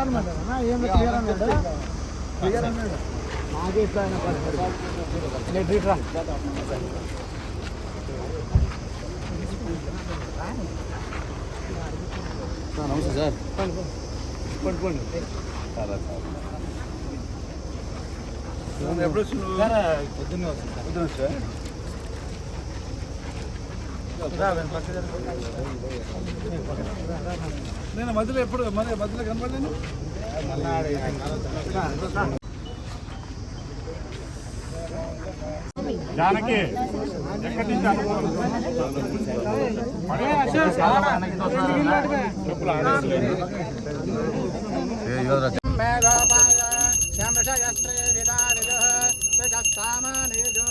అనమాట ఏం క్లియర్ అన్నాడు? క్లియర్ అన్నాడు? నాకే ఇట్లా అయినా పర్లేదు. రా నమస్తే సార్. పండి పండి ఎప్పుడు వచ్చినావు? పొద్దున్నే వస్తుంది పొద్దున్న సార్ నేను మధ్యలో ఎప్పుడు మరి మధ్యలో కనపడలేను? జానకి ఎక్కడి నుంచి అనుభవం మేఘోపాయ శమృషయస్త్రే విదారిజః తజస్తామానేజో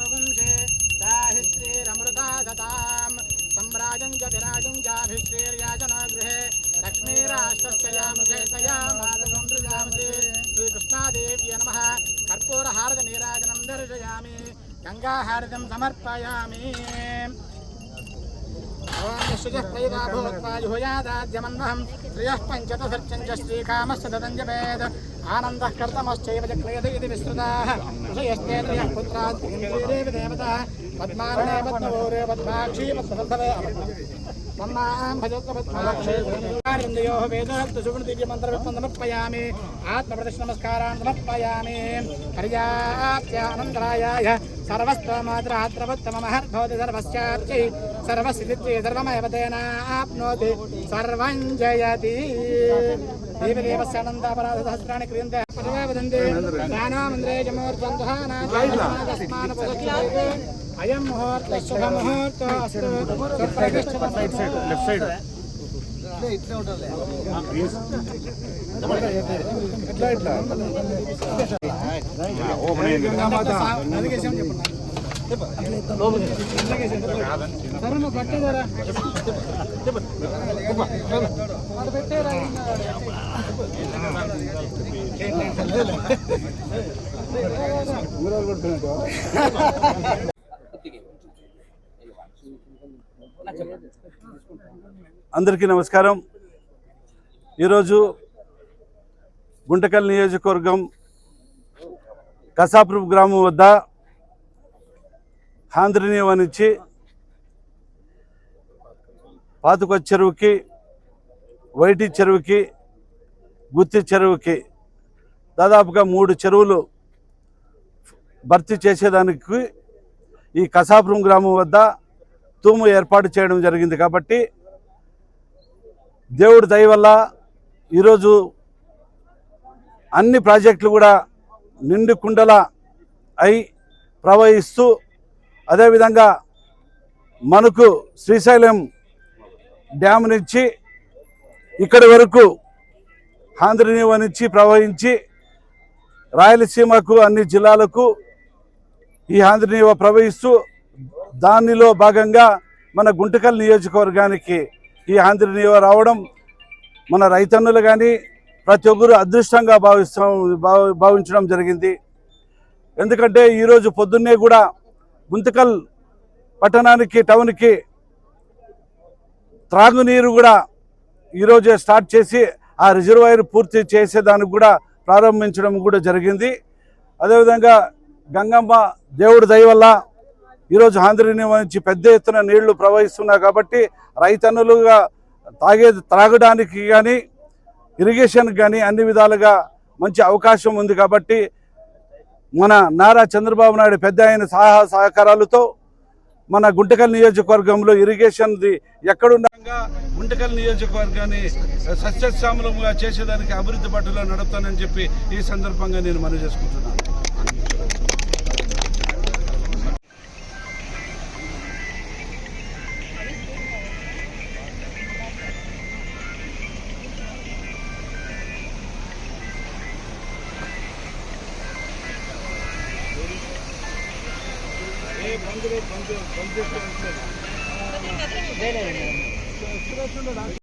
దర్శయామి గంగాహారతం సమర్పయామి ఓం విశ్వజः ప్రయుగా భూత్వా జుహుయాదాద్యమన్వహం శ్రియः పంచతసర్చం చ శ్రీకామस्य దదంజవేద్ ఆనందः కర్తమశ్చైవ చ క్రియత ఇది విస్తృతాः ఋషయస్తే త్రయः పుత్రాः త్రిదేవి దేవతాः పద్మారణే పద్మవౌరే పద్మాక్షీ పద్మసంధవే మమ్మాం భజత్వ పద్మాక్షే కార్యందయోः వేదోక్త సుగుణ దివ్యమంత్రవిత్వం सर्वसिद्धित्वे सर्वमयपतेन आप्नोति सर्वं जयति देवदेवस्य अनन्तापराधसहस्राणि क्रियन्ते सर्वे वदन्ति ज्ञानमन्त्रे यमोर्द्वन्द्वः नास्मानुपदक्षेपे अयं मुहूर्तः शुभमुहूर्तो अस्तु ఇట్లా ఇట్లా ఓపెన్ అయింది అందరికీ నమస్కారం. ఈరోజు గుంటకల్ నియోజకవర్గం కసాపురం గ్రామం వద్ద ఆంధ్రనీయ నుంచి పాతుకొ చెరువుకి వైటి చెరువుకి గుత్తి చెరువుకి దాదాపుగా మూడు చెరువులు భర్తీ చేసేదానికి ఈ కసాపురం గ్రామం వద్ద తూము ఏర్పాటు చేయడం జరిగింది కాబట్టి దేవుడి దయ వల్ల ఈరోజు అన్ని ప్రాజెక్టులు కూడా నిండు కుండల అయి ప్రవహిస్తూ అదేవిధంగా మనకు శ్రీశైలం డ్యామ్ నుంచి ఇక్కడి వరకు ఆంధ్రనీవ నుంచి ప్రవహించి రాయలసీమకు అన్ని జిల్లాలకు ఈ ఆంధ్రనీవ ప్రవహిస్తూ దానిలో భాగంగా మన గుంటకల్ నియోజకవర్గానికి ఈ ఆంధ్రనీవ రావడం మన రైతన్నులు కానీ ప్రతి ఒక్కరు అదృష్టంగా భావిస్తాం భావ- భావించడం జరిగింది. ఎందుకంటే ఈరోజు పొద్దున్నే కూడా గుంతకల్ పట్టణానికి టౌన్కి త్రాగునీరు కూడా ఈరోజే స్టార్ట్ చేసి ఆ రిజర్వాయర్ పూర్తి చేసేదానికి కూడా ప్రారంభించడం కూడా జరిగింది. అదేవిధంగా గంగమ్మ దేవుడి దయ వల్ల ఈరోజు ఆంధ్రని నుంచి పెద్ద ఎత్తున నీళ్ళు ప్రవహిస్తున్నాయి కాబట్టి రైతన్నులుగా తాగే త్రాగడానికి కానీ ఇరిగేషన్కి కానీ అన్ని విధాలుగా మంచి అవకాశం ఉంది కాబట్టి మన నారా చంద్రబాబు నాయుడు పెద్ద ఆయన సహా సహకారాలతో మన గుంటకల్ నియోజకవర్గంలో ఇరిగేషన్ది ఎక్కడుండగా గుంటకల్ నియోజకవర్గాన్ని సస్యశ్యామలంగా చేసేదానికి అభివృద్ధి పట్టులో నడుపుతానని చెప్పి ఈ సందర్భంగా నేను మనవి చేసుకుంటున్నాను. బంద్ బంద్ బంద్